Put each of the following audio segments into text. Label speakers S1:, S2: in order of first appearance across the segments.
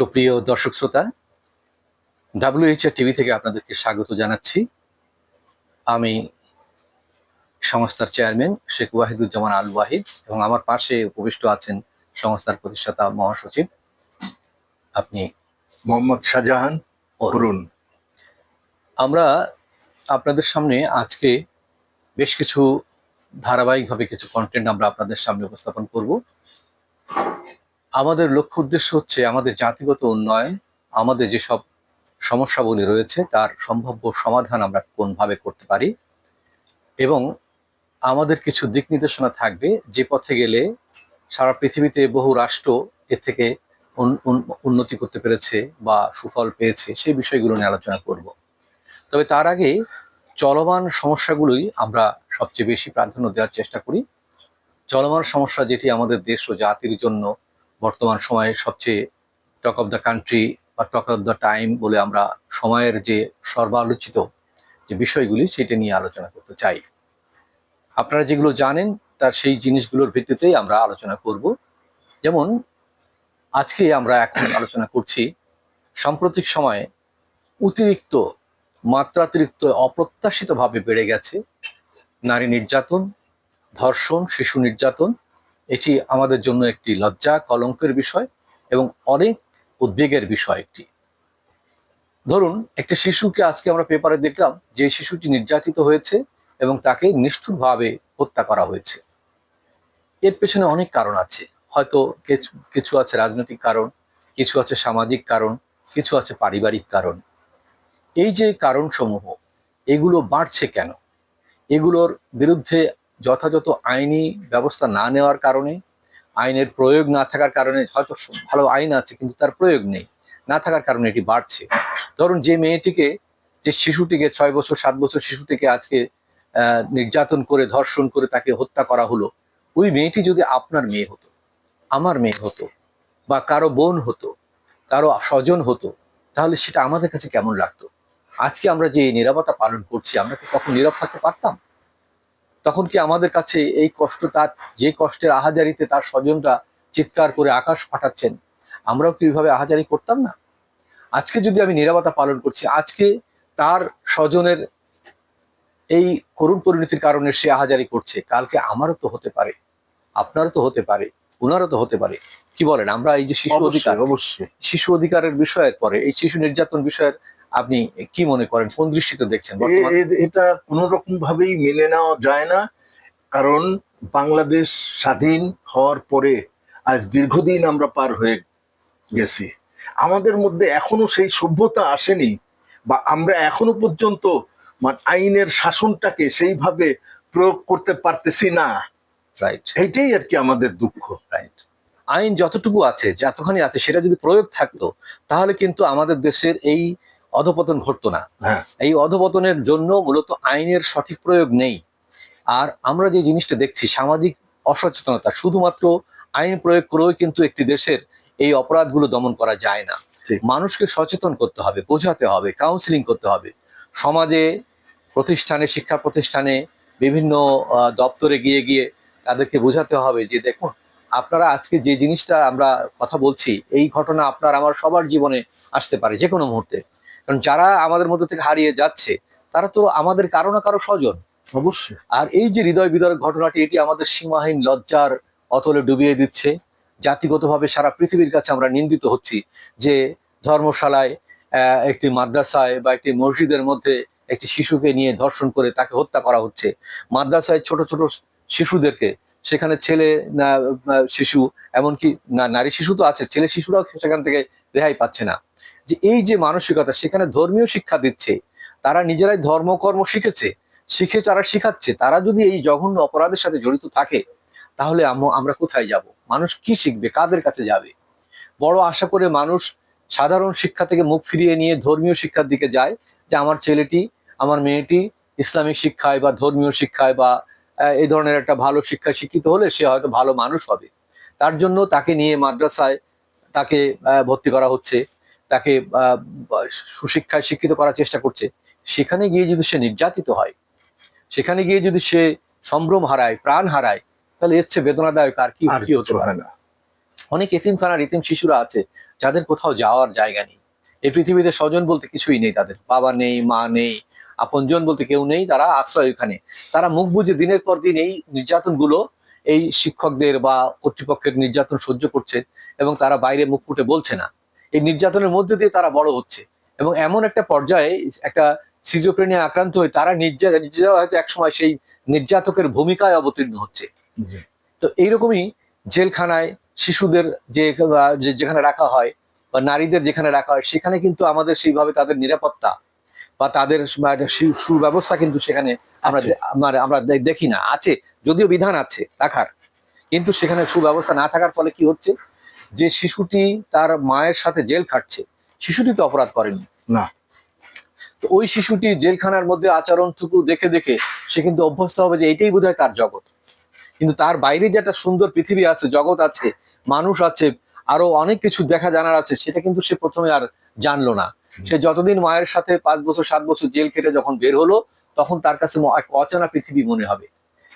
S1: সুপ্রিয় দর্শক শ্রোতা ডাব্লিউএইচআর টিভি থেকে আপনাদেরকে স্বাগত জানাচ্ছি। আমি সংস্থার চেয়ারম্যান শেখ ওয়াহিদুজ্জামান আল ওয়াহিদ এবং আমার পাশে উপবিষ্ট আছেন সংস্থার প্রতিষ্ঠাতা মহাসচিব আপনি
S2: মোহাম্মদ শাহজাহান অরুণ।
S1: আমরা আপনাদের সামনে আজকে বেশ কিছু ধারাবাহিকভাবে কিছু কন্টেন্ট আমরা আপনাদের সামনে উপস্থাপন করব। আমাদের লক্ষ্য উদ্দেশ্য হচ্ছে আমাদের জাতিগত উন্নয়ন, আমাদের যেসব সমস্যাবলী রয়েছে তার সম্ভাব্য সমাধান আমরা কোনভাবে করতে পারি এবং আমাদের কিছু দিক নির্দেশনা থাকবে যে পথে গেলে সারা পৃথিবীতে বহু রাষ্ট্র এর থেকে উন- উন- উন্নতি করতে পেরেছে বা সুফল পেয়েছে সেই বিষয়গুলো নিয়ে আলোচনা করব। তবে তার আগে চলমান সমস্যাগুলোই আমরা সবচেয়ে বেশি প্রাধান্য দেওয়ার চেষ্টা করি। চলমান সমস্যা যেটি আমাদের দেশ ও জাতির জন্য বর্তমান সময়ে সবচেয়ে টক অফ দ্য কান্ট্রি বা টক অফ দ্য টাইম বলে আমরা সময়ের যে সর্বালোচিত যে বিষয়গুলি সেটা নিয়ে আলোচনা করতে চাই। আপনারা যেগুলো জানেন তার সেই জিনিসগুলোর ভিত্তিতেই আমরা আলোচনা করব। যেমন, আজকে আমরা এখন আলোচনা করছি সাম্প্রতিক সময়ে অতিরিক্ত, মাত্রাতিরিক্ত, অপ্রত্যাশিতভাবে বেড়ে গেছে নারী নির্যাতন, ধর্ষণ, শিশু নির্যাতন এটি আমাদের জন্য একটি লজ্জা, কলঙ্কের বিষয় এবং অনেক উদ্বেগের বিষয় একটি। ধরুন, একটা শিশুকে আজকে আমরা পেপারে দেখলাম যে শিশুটি নির্যাতিত হয়েছে এবং তাকে নিষ্ঠুরভাবে হত্যা করা হয়েছে। এর পেছনে অনেক কারণ আছে। হয়তো কিছু- আছে রাজনৈতিক কারণ, কিছু আছে সামাজিক কারণ, কিছু আছে পারিবারিক কারণ। এই যে কারণসমূহ, এগুলো বাড়ছে কেন? এগুলোর বিরুদ্ধে যথাযথ আইনি ব্যবস্থা না নেওয়ার কারণে, আইনের প্রয়োগ না থাকার কারণে, হয়তো ভালো আইন আছে কিন্তু তার প্রয়োগ নেই, না থাকার কারণে এটি বাড়ছে। ধরুন যে মেয়েটিকে, যে শিশুটিকে, ছয় বছর, সাত বছর শিশুটিকে আজকে নির্যাতন করে, ধর্ষণ করে তাকে হত্যা করা হলো, ওই মেয়েটি যদি আপনার মেয়ে হতো, আমার মেয়ে হতো, বা কারও বোন হতো, কারও স্বজন হতো, তাহলে সেটা আমাদের কাছে কেমন লাগতো? আজকে আমরা যে নিরাপত্তা পালন করছি, আমরা কি তখন নীরব থাকতে পারতাম? তখন কি আমাদের কাছে এই কষ্ট তার যে কষ্টের আহাজারিতে তার স্বজনরা চিৎকার করে আকাশ ফাটাচ্ছেন আমরাও কি এইভাবে আহাজারি করতাম না? আজকে যদি আমি নিরাপত্তা পালন করছি আজকে তার স্বজনের এই করুণ পরিণতির কারণে সে আহাজারি করছে কালকে আমারও তো হতে পারে আপনারও তো হতে পারে ওনারও তো হতে পারে কি বলেন? আমরা এই যে শিশু অধিকার
S2: অবশ্যই।
S1: শিশু অধিকারের বিষয়ের পরে এই শিশু নির্যাতন বিষয়ের আপনি কি মনে করেন? কোন দৃষ্টিতে দেখছেন
S2: এটা কোনো রকম ভাবেই মেনে নেওয়া যায় না। কারণ বাংলাদেশ স্বাধীন হওয়ার পরে আজ দীর্ঘদিন আমরা পার হয়ে গেছি। আমাদের মধ্যে এখনও সেই সভ্যতা আসেনি বা আমরা এখনও পর্যন্ত মানে আইনের শাসনটাকে সেইভাবে প্রয়োগ করতে পারতেছি না।
S1: রাইট
S2: এইটাই আর কি আমাদের দুঃখ।
S1: রাইট আইন যতটুকু আছে যতখানি আছে সেটা যদি প্রয়োগ থাকতো তাহলে কিন্তু আমাদের দেশের এই অধপতন ঘটতো না।
S2: হ্যাঁ।
S1: এই অধপতনের জন্য মূলত আইনের সঠিক প্রয়োগ নেই। আর আমরা যে জিনিসটা দেখছি সামাজিক অসচেতনতা শুধুমাত্র আইন প্রয়োগ করেও কিন্তু একটি দেশের এই অপরাধগুলো দমন করা যায় না। মানুষকে সচেতন করতে হবে বোঝাতে হবে কাউন্সিলিং করতে হবে। সমাজে প্রতিষ্ঠানে শিক্ষা প্রতিষ্ঠানে বিভিন্ন দপ্তরে গিয়ে গিয়ে তাদেরকে বোঝাতে হবে যে দেখুন আপনারা আজকে যে জিনিসটা আমরা কথা বলছি এই ঘটনা আপনার আমার সবার জীবনে আসতে পারে যে কোনো মুহূর্তে। কারণ যারা আমাদের মধ্যে থেকে হারিয়ে যাচ্ছে তারা তো আমাদের কারও না কারও স্বজন।
S2: অবশ্যই।
S1: আর এই যে হৃদয় বিদয় ঘটনাটি এটি আমাদের সীমাহীন লজ্জার অতলে ডুবিয়ে দিচ্ছে। জাতিগতভাবে সারা পৃথিবীর কাছে আমরা নিন্দিত হচ্ছি যে ধর্মশালায় একটি মাদ্রাসায় বা একটি মসজিদের মধ্যে একটি শিশুকে নিয়ে ধর্ষণ করে তাকে হত্যা করা হচ্ছে। মাদ্রাসায় ছোট ছোট শিশুদেরকে সেখানে ছেলে না শিশু এমনকি না নারী শিশু তো আছে ছেলে শিশুরাও সেখান থেকে রেহাই পাচ্ছে না। যে এই যে মানসিকতা সেখানে ধর্মীয় শিক্ষা দিচ্ছে, তারা নিজেরাই ধর্মকর্ম শিখেছে, শিখে তারা শিখাচ্ছে, তারা যদি এই জঘন্য অপরাধের সাথে জড়িত থাকে, তাহলে আমরা কোথায় যাব? মানুষ কি শিখবে? কাদের কাছে যাবে? বড় আশা করে মানুষ সাধারণ শিক্ষা থেকে মুখ ফিরিয়ে নিয়ে ধর্মীয় শিক্ষার দিকে যায়, যে আমার ছেলেটি, আমার মেয়েটি ইসলামিক শিক্ষায় বা ধর্মীয় শিক্ষায় বা এই ধরনের একটা ভালো শিক্ষায় শিক্ষিত হলে সে হয়তো ভালো মানুষ হবে। তার জন্য তাকে নিয়ে মাদ্রাসায় তাকে ভর্তি করা হচ্ছে। তাকে আহ, সুশিক্ষায় শিক্ষিত করার চেষ্টা করছে সেখানে গিয়ে যদি সে নির্যাতিত হয় সেখানে গিয়ে যদি সে সম্ভ্রম হারায় প্রাণ হারায় তাহলে এর চেয়ে বেদনাদায়ক আর কি
S2: আর
S1: কি হতে পারে?
S2: না।
S1: অনেক এতিমখানার এতিম শিশুরা আছে যাদের কোথাও যাওয়ার জায়গা নেই। এই পৃথিবীতে স্বজন বলতে কিছুই নেই তাদের বাবা নেই মা নেই আপনজন বলতে কেউ নেই তারা আশ্রয় ওখানে। তারা মুখ বুঝে দিনের পর দিন এই নির্যাতনগুলো এই শিক্ষকদের বা কর্তৃপক্ষের নির্যাতন সহ্য করছে এবং তারা বাইরে মুখ ফুটে বলছে না। এই নির্যাতনের মধ্যে দিয়ে তারা বড় হচ্ছে। এবং এমন একটা পর্যায়ে একটা সিজোপ্রেনে আক্রান্ত হয়ে তারা নিজে নিজেরা হয়তো একসময় সেই নির্যাতকের ভূমিকায় অবতীর্ণ হচ্ছে। তো এইরকমই জেলখানায় শিশুদের যে যেখানে রাখা হয় বা নারীদের যেখানে রাখা হয় সেখানে কিন্তু আমাদের সেইভাবে তাদের নিরাপত্তা বা তাদের সুব্যবস্থা কিন্তু সেখানে আমরা। আমরা আমরা দেখি না। আছে যদিও বিধান আছে রাখার। কিন্তু সেখানে সুব্যবস্থা না থাকার ফলে কি হচ্ছে? যে শিশুটি তার মায়ের সাথে জেল খাটছে শিশুটি তো অপরাধ করেনি।
S2: না।
S1: তো ওই শিশুটি জেলখানার মধ্যে আচরণটুকু দেখে দেখে সে কিন্তু অভ্যস্ত হবে যে এটাই বোধহয় তার জগৎ। কিন্তু তার বাইরে যে একটা সুন্দর পৃথিবী আছে জগৎ আছে মানুষ আছে আরও অনেক কিছু দেখা জানার আছে সেটা কিন্তু সে প্রথমে আর জানলো না। সে যতদিন মায়ের সাথে পাঁচ বছর সাত বছর জেল কেটে যখন বের হলো তখন তার কাছে এক অচেনা পৃথিবী মনে হবে।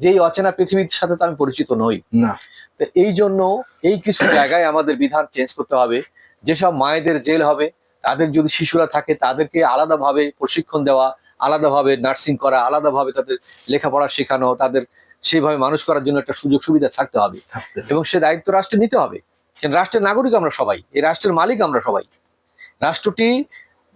S1: যে এই অচেনা পৃথিবীর সাথে তো আমি পরিচিত নই।
S2: না।
S1: তো এই জন্য এই কিছু জায়গায় আমাদের বিধান চেঞ্জ করতে হবে। যেসব মায়েদের জেল হবে তাদের যদি শিশুরা থাকে তাদেরকে আলাদাভাবে প্রশিক্ষণ দেওয়া আলাদাভাবে নার্সিং করা আলাদাভাবে তাদের লেখাপড়া শেখানো তাদের সেইভাবে মানুষ করার জন্য একটা সুযোগ সুবিধা থাকতে হবে। এবং সে দায়িত্ব রাষ্ট্রে নিতে হবে। রাষ্ট্রের নাগরিক আমরা সবাই এই রাষ্ট্রের মালিক আমরা সবাই। রাষ্ট্রটি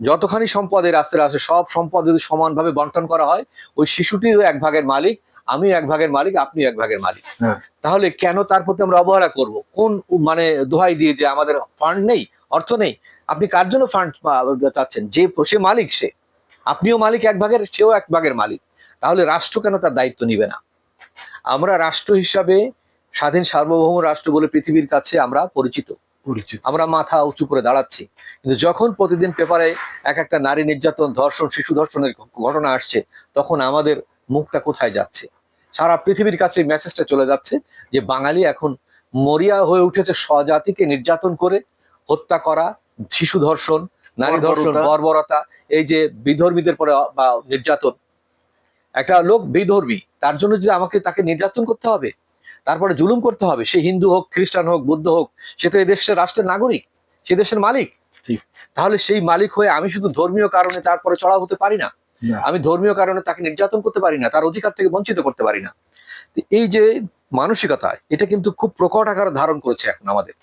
S1: যতখানি সম্পদ এই রাষ্ট্রে আছে সব সম্পদ যদি সমানভাবে বন্টন করা হয় ওই শিশুটিও এক ভাগের মালিক আমি এক ভাগের মালিক আপনি এক ভাগের মালিক।
S2: হ্যাঁ।
S1: তাহলে কেন তার প্রতি আমরা অবহেলা করব? কোন মানে দোহাই দিয়ে যে আমাদের ফান্ড নেই অর্থ নেই আপনি কার জন্য ফান্ড চাচ্ছেন? যে সে মালিক সে। আপনিও মালিক এক ভাগের সেও এক ভাগের মালিক। তাহলে রাষ্ট্র কেন তার দায়িত্ব নিবে না? আমরা রাষ্ট্র হিসাবে স্বাধীন সার্বভৌম রাষ্ট্র বলে পৃথিবীর কাছে আমরা পরিচিত।
S2: পরিচিত।
S1: আমরা মাথা উঁচু করে দাঁড়াচ্ছি। কিন্তু যখন প্রতিদিন পেপারে এক একটা নারী নির্যাতন ধর্ষণ শিশু ধর্ষণের ঘটনা আসছে তখন আমাদের মুখটা কোথায় যাচ্ছে সারা পৃথিবীর কাছে মেসেজটা চলে যাচ্ছে যে বাঙালি এখন মরিয়া হয়ে উঠেছে স্বজাতিকে নির্যাতন করে হত্যা করা শিশু ধর্ষণ নারী ধর্ষণ
S2: বর্বরতা।
S1: এই যে বিধর্মীদের পরে বা নির্যাতন একটা লোক বিধর্মী তার জন্য যে আমাকে তাকে নির্যাতন করতে হবে তারপরে জুলুম করতে হবে সে হিন্দু হোক খ্রিস্টান হোক বুদ্ধ হোক সে তো এই দেশের রাষ্ট্রের নাগরিক সে দেশের মালিক। তাহলে সেই মালিক হয়ে আমি শুধু ধর্মীয় কারণে তারপরে চড়াও হতে পারি না আমি ধর্মীয় কারণে তাকে নির্যাতন করতে পারি না তার অধিকার থেকে বঞ্চিত করতে পারি না। এই যে মানসিকতা এটা কিন্তু খুব প্রকট আকার ধারণ করেছে এখন আমাদের।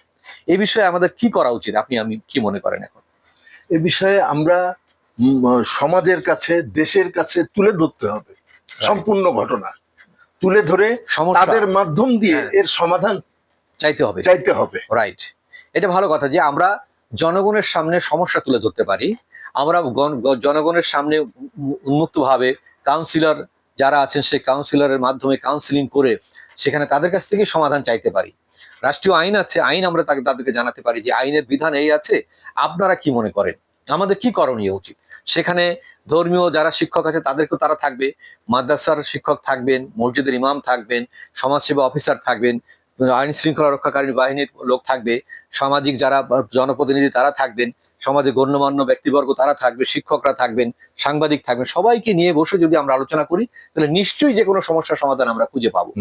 S1: এই বিষয়ে আমাদের কি করা উচিত? আপনি আমি কি মনে করেন এখন?
S2: এ বিষয়ে আমরা সমাজের কাছে দেশের কাছে তুলে ধরতে হবে। সম্পূর্ণ ঘটনা। তুলে ধরে তাদের মাধ্যম দিয়ে
S1: হ্যাঁ।
S2: এর সমাধান
S1: চাইতে হবে।
S2: চাইতে হবে।
S1: রাইট এটা ভালো কথা যে আমরা জনগণের সামনে সমস্যা তুলে ধরতে পারি। আমরা জনগণের সামনে উন্মুক্ত ভাবে কাউন্সিলর যারা আছেন, সেই কাউন্সিলরের মাধ্যমে কাউন্সিলিং করে সেখানে তাদের কাছ থেকে সমাধান চাইতে পারি। রাষ্ট্রীয় আইন আছে, আইন আমরা তাকে, তাদেরকে জানাতে পারি যে আইনের বিধান এই আছে, আপনারা কি মনে করেন? আমাদের কি করণীয় উচিত? সেখানে ধর্মীয় যারা শিক্ষক আছে, তাদেরকেও তারা থাকবে। মাদ্রাসার শিক্ষক থাকবেন, মসজিদের ইমাম থাকবেন, সমাজসেবা অফিসার থাকবেন আইন শৃঙ্খলা রক্ষাকারী বাহিনীর লোক থাকবে সামাজিক যারা জনপ্রতিনিধি তারা থাকবেন সমাজে গণ্যমান্য ব্যক্তিবর্গ তারা থাকবে শিক্ষকরা থাকবেন সাংবাদিক থাকবেন সবাইকে নিয়ে বসে যদি আমরা আলোচনা করি তাহলে নিশ্চয়ই যে কোনো সমস্যার সমাধান আমরা খুঁজে পাবো।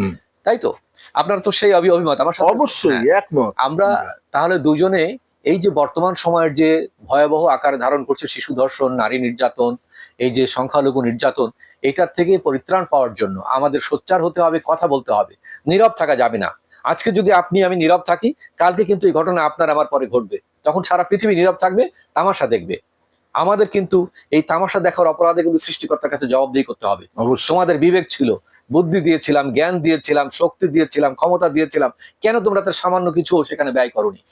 S1: তাই তো? আপনার তো সেই অভি- অভিমত আমার
S2: অবশ্যই
S1: হ্যাঁ।
S2: একমত।
S1: আমরা তাহলে দুজনে এই যে বর্তমান সময়ের যে ভয়াবহ আকার ধারণ করছে শিশু ধর্ষণ নারী নির্যাতন এই যে সংখ্যালঘু নির্যাতন এটার থেকে পরিত্রাণ পাওয়ার জন্য আমাদের সোচ্চার হতে হবে কথা বলতে হবে নীরব থাকা যাবে না। আজকে যদি আপনি আমি নীরব থাকি কালকে কিন্তু এই ঘটনা আপনার আমার পরে ঘটবে। তখন সারা পৃথিবী নীরব থাকবে তামাশা দেখবে। আমাদের কিন্তু এই তামাশা দেখার অপরাধে কিন্তু সৃষ্টিকর্তার কাছে জবাবদিহি করতে হবে। তোমাদের বিবেক ছিল বুদ্ধি দিয়েছিলাম জ্ঞান দিয়েছিলাম শক্তি দিয়েছিলাম ক্ষমতা দিয়েছিলাম কেন তোমরা তার সামান্য কিছু সেখানে ব্যয় করনি?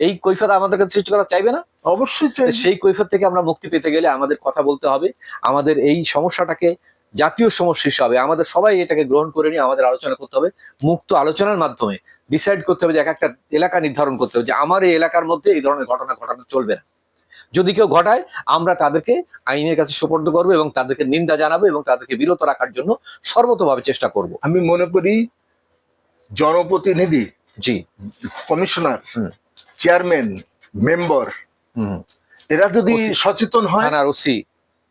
S1: এই কৈফত আমাদের কাছে সৃষ্টি করা চাইবে না?
S2: অবশ্যই
S1: সেই কৈফত থেকে আমরা মুক্তি পেতে গেলে আমাদের কথা বলতে হবে। আমাদের এই সমস্যাটাকে জাতীয় সমস্যা হিসাবে আমাদের সবাই এটাকে গ্রহণ করে নিয়ে আমাদের আলোচনা করতে হবে মুক্ত আলোচনার মাধ্যমে ডিসাইড করতে হবে যে এক একটা এলাকা নির্ধারণ করতে হবে যে আমার এই এলাকার মধ্যে এই ধরনের ঘটনা ঘটানো চলবে না। যদি কেউ ঘটায় আমরা তাদেরকে আইনের কাছে সুপর্দ করব এবং তাদেরকে নিন্দা জানাব এবং তাদেরকে বিরত রাখার জন্য সর্বতভাবে চেষ্টা করব।
S2: আমি মনে করি জনপ্রতিনিধি
S1: জি।
S2: কমিশনার
S1: হুম।
S2: চেয়ারম্যান মেম্বার
S1: হুম।
S2: এরা যদি সচেতন হয়
S1: থানার ওসি।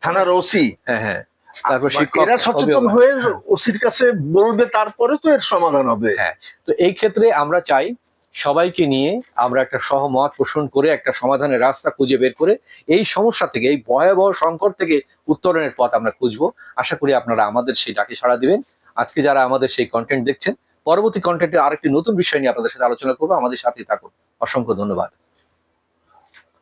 S2: থানার ওসি
S1: হ্যাঁ হ্যাঁ। তারপর
S2: এরা সচেতন হয়ে ওসির কাছে বলবে তারপরে তো এর সমাধান হবে।
S1: হ্যাঁ। তো এই ক্ষেত্রে আমরা চাই সবাইকে নিয়ে আমরা একটা সহমত পোষণ করে একটা সমাধানের রাস্তা খুঁজে বের করে এই সমস্যা থেকে এই ভয়াবহ সংকট থেকে উত্তরণের পথ আমরা খুঁজবো। আশা করি আপনারা আমাদের সেই ডাকে সাড়া দিবেন। আজকে যারা আমাদের সেই কন্টেন্ট দেখছেন পরবর্তী কন্টেন্টে আরেকটি নতুন বিষয় নিয়ে আপনাদের সাথে আলোচনা করব। আমাদের সাথে থাকুন। অসংখ্য ধন্যবাদ।